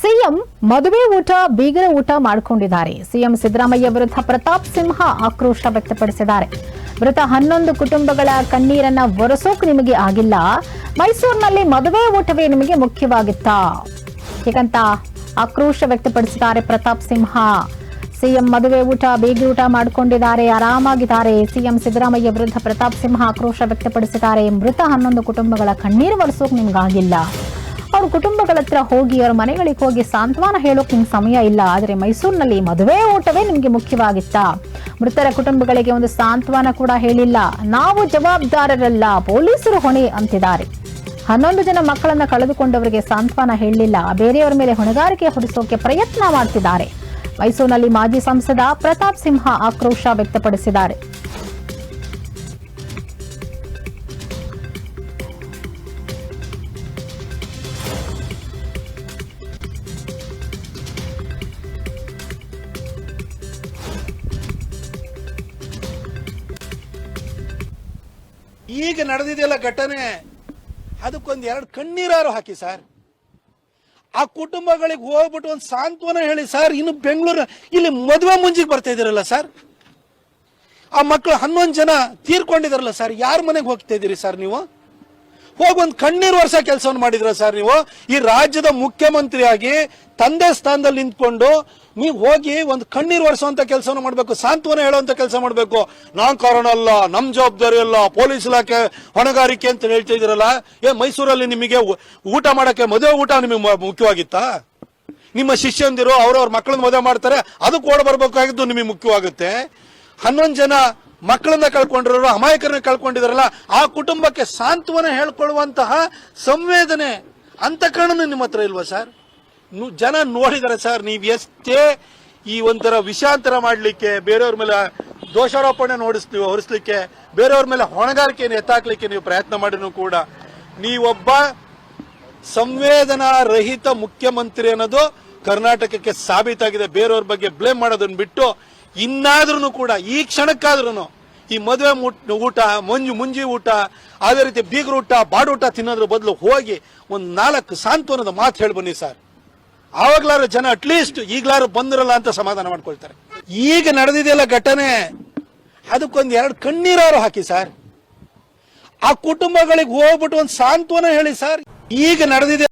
CM ಮದುವೆ ಊಟ, ಬೀಗರ ಊಟ ಮಾಡಿಕೊಂಡಿದ್ದಾರೆ. ಸಿಎಂ ಸಿದ್ದರಾಮಯ್ಯ ವಿರುದ್ಧ ಪ್ರತಾಪ್ ಸಿಂಹ ಆಕ್ರೋಶ ವ್ಯಕ್ತಪಡಿಸಿದ್ದಾರೆ. ಮೃತ ಹನ್ನೊಂದು ಕುಟುಂಬಗಳ ಕಣ್ಣೀರನ್ನ ಒರೆಸೋಕ್ ನಿಮಗೆ ಆಗಿಲ್ಲ. ಮೈಸೂರಿನಲ್ಲಿ ಮದುವೆ ಊಟವೇ ನಿಮಗೆ ಮುಖ್ಯವಾಗಿತ್ತಾ. ಹೀಗಂತ ಆಕ್ರೋಶ ವ್ಯಕ್ತಪಡಿಸಿದ್ದಾರೆ ಪ್ರತಾಪ್ ಸಿಂಹ. ಸಿಎಂ ಮದುವೆ ಊಟ ಬೀಗಿ ಊಟ ಮಾಡಿಕೊಂಡಿದ್ದಾರೆ, ಆರಾಮಾಗಿದ್ದಾರೆ. ಸಿಎಂ ಸಿದ್ದರಾಮಯ್ಯ ವಿರುದ್ಧ ಪ್ರತಾಪ್ ಸಿಂಹ ಆಕ್ರೋಶ ವ್ಯಕ್ತಪಡಿಸಿದ್ದಾರೆ. ಮೃತ ಹನ್ನೊಂದು ಕುಟುಂಬಗಳ ಕಣ್ಣೀರು ಒರೆಸೋಕ್ ನಿಮ್ಗಾಗಿಲ್ಲ. ಅವ್ರ ಕುಟುಂಬಗಳ ಹತ್ರ ಹೋಗಿ, ಅವ್ರ ಮನೆಗಳಿಗೆ ಹೋಗಿ ಸಾಂತ್ವನ ಹೇಳೋಕೆ ನಿಮ್ಗೆ ಸಮಯ ಇಲ್ಲ. ಆದರೆ ಮೈಸೂರಿನಲ್ಲಿ ಮದುವೆ ಊಟವೇ ನಿಮಗೆ ಮುಖ್ಯವಾಗಿತ್ತಾ. ಮೃತರ ಕುಟುಂಬಗಳಿಗೆ ಒಂದು ಸಾಂತ್ವನ ಕೂಡ ಹೇಳಿಲ್ಲ. ನಾವು ಜವಾಬ್ದಾರರಲ್ಲ, ಪೊಲೀಸರು ಹೊಣೆ ಅಂತಿದ್ದಾರೆ. ಹನ್ನೊಂದು ಜನ ಮಕ್ಕಳನ್ನ ಕಳೆದುಕೊಂಡವರಿಗೆ ಸಾಂತ್ವನ ಹೇಳಲಿಲ್ಲ. ಬೇರೆಯವರ ಮೇಲೆ ಹೊಣೆಗಾರಿಕೆ ಹೊರಿಸೋಕೆ ಪ್ರಯತ್ನ ಮಾಡ್ತಿದ್ದಾರೆ. ಮೈಸೂರಿನಲ್ಲಿ ಮಾಜಿ ಸಂಸದ ಪ್ರತಾಪ್ ಸಿಂಹ ಆಕ್ರೋಶ ವ್ಯಕ್ತಪಡಿಸಿದ್ದಾರೆ. ಈಗ ನಡೆದಿದೆಯಲ್ಲ ಘಟನೆ? ಅದಕ್ಕೊಂದು ಎರಡು ಕಣ್ಣೀರಾರು ಹಾಕಿ ಸರ್. ಆ ಕುಟುಂಬಗಳಿಗೆ ಹೋಗ್ಬಿಟ್ಟು ಒಂದು ಸಾಂತ್ವನ ಹೇಳಿ ಸರ್. ಇನ್ನು ಬೆಂಗಳೂರು ಇಲ್ಲಿ ಮದುವೆ ಮುಂಜಿಗೆ ಬರ್ತಾ ಇದ್ದೀರಲ್ಲ ಸರ್. ಆ ಮಕ್ಕಳು ಹನ್ನೊಂದು ಜನ ತೀರ್ಕೊಂಡಿದಾರಲ್ಲ ಸರ್. ಯಾರ ಮನೆಗೆ ಹೋಗ್ತಾ ಇದ್ದೀರಿ ಸರ್ ನೀವು? ಹೋಗಿ ಒಂದು ಕಣ್ಣೀರು ವರ್ಷ ಕೆಲಸವನ್ನು ಮಾಡಿದ್ರ ಸರ್ ನೀವು? ಈ ರಾಜ್ಯದ ಮುಖ್ಯಮಂತ್ರಿಯಾಗಿ ತಂದೆ ಸ್ಥಾನದಲ್ಲಿ ನಿಂತ್ಕೊಂಡು ನೀವು ಹೋಗಿ ಒಂದು ಕಣ್ಣೀರು ವರ್ಷವಂತ ಕೆಲಸವನ್ನು ಮಾಡಬೇಕು, ಸಾಂತ್ವನ ಹೇಳುವಂತ ಕೆಲಸ ಮಾಡಬೇಕು. ನಾನ್ ಕಾರಣ ಅಲ್ಲ, ನಮ್ ಜವಾಬ್ದಾರಿ ಅಲ್ಲ, ಪೊಲೀಸ್ ಇಲಾಖೆ ಹೊಣೆಗಾರಿಕೆ ಅಂತ ಹೇಳ್ತಾ ಇದ್ರಲ್ಲ, ಏ ಮೈಸೂರಲ್ಲಿ ನಿಮಗೆ ಊಟ ಮಾಡಕ್ಕೆ ಮದುವೆ ಊಟ ನಿಮಗೆ ಮುಖ್ಯವಾಗಿತ್ತಾ? ನಿಮ್ಮ ಶಿಷ್ಯಂದಿರು ಅವ್ರವ್ರ ಮಕ್ಕಳನ್ನ ಮದುವೆ ಮಾಡ್ತಾರೆ, ಅದಕ್ಕೆ ಓಡ ಬರ್ಬೇಕಾಗಿದ್ದು ನಿಮಗೆ ಮುಖ್ಯವಾಗುತ್ತೆ. ಹನ್ನೊಂದು ಜನ ಮಕ್ಕಳನ್ನ ಕಳ್ಕೊಂಡಿರೋರು, ಅಮಾಯಕರನ್ನ ಕಳ್ಕೊಂಡಿದಾರಲ್ಲ, ಆ ಕುಟುಂಬಕ್ಕೆ ಸಾಂತ್ವನ ಹೇಳ್ಕೊಳ್ಳುವಂತಹ ಸಂವೇದನೆ ಅಂತಃಕರಣ ನಿಮ್ಮ ಹತ್ರ ಇಲ್ವಾ ಸರ್? ಜನ ನೋಡಿದಾರೆ ಸರ್, ನೀವು ಎಷ್ಟೇ ಈ ಒಂಥರ ವಿಷಾಂತರ ಮಾಡಲಿಕ್ಕೆ, ಬೇರೆಯವ್ರ ಮೇಲೆ ದೋಷಾರೋಪಣೆ ನೋಡಿಸ್ತೀವಿ ಹೊರಿಸ್ಲಿಕ್ಕೆ, ಬೇರೆಯವ್ರ ಮೇಲೆ ಹೊಣೆಗಾರಿಕೆಯನ್ನು ಎತ್ತಾಕ್ಲಿಕ್ಕೆ ನೀವು ಪ್ರಯತ್ನ ಮಾಡಿನೂ ಕೂಡ, ನೀವೊಬ್ಬ ಸಂವೇದನಾ ರಹಿತ ಮುಖ್ಯಮಂತ್ರಿ ಅನ್ನೋದು ಕರ್ನಾಟಕಕ್ಕೆ ಸಾಬೀತಾಗಿದೆ, ಬೇರೆಯವ್ರ ಬಗ್ಗೆ ಬ್ಲೇಮ್ ಮಾಡೋದನ್ನು ಬಿಟ್ಟು ಇನ್ನಾದ್ರೂ ಕೂಡ, ಈ ಕ್ಷಣಕ್ಕಾದ್ರೂ ಈ ಮದುವೆ ಊಟ, ಮಂಜು, ಮುಂಜಿ ಊಟ, ಅದೇ ರೀತಿ ಬೀಗರ ಊಟ ಬಾಡೂಟ ತಿನ್ನೋದ್ರ ಬದಲು ಹೋಗಿ ಒಂದು ನಾಲ್ಕು ಸಾಂತ್ವನದ ಮಾತು ಹೇಳಿ ಬನ್ನಿ ಸರ್. ಆವಾಗ್ಲಾರು ಜನ ಅಟ್ಲೀಸ್ಟ್ ಈಗ್ಲಾರು ಬಂದಿರಲ್ಲ ಅಂತ ಸಮಾಧಾನ ಮಾಡ್ಕೊಳ್ತಾರೆ. ಈಗ ನಡೆದಿದೆಯಲ್ಲ ಘಟನೆ, ಅದಕ್ಕೊಂದು ಎರಡು ಕಣ್ಣೀರವರು ಹಾಕಿ ಸರ್. ಆ ಕುಟುಂಬಗಳಿಗೆ ಹೋಗ್ಬಿಟ್ಟು ಒಂದು ಸಾಂತ್ವನ ಹೇಳಿ ಸರ್. ಈಗ ನಡೆದಿದೆ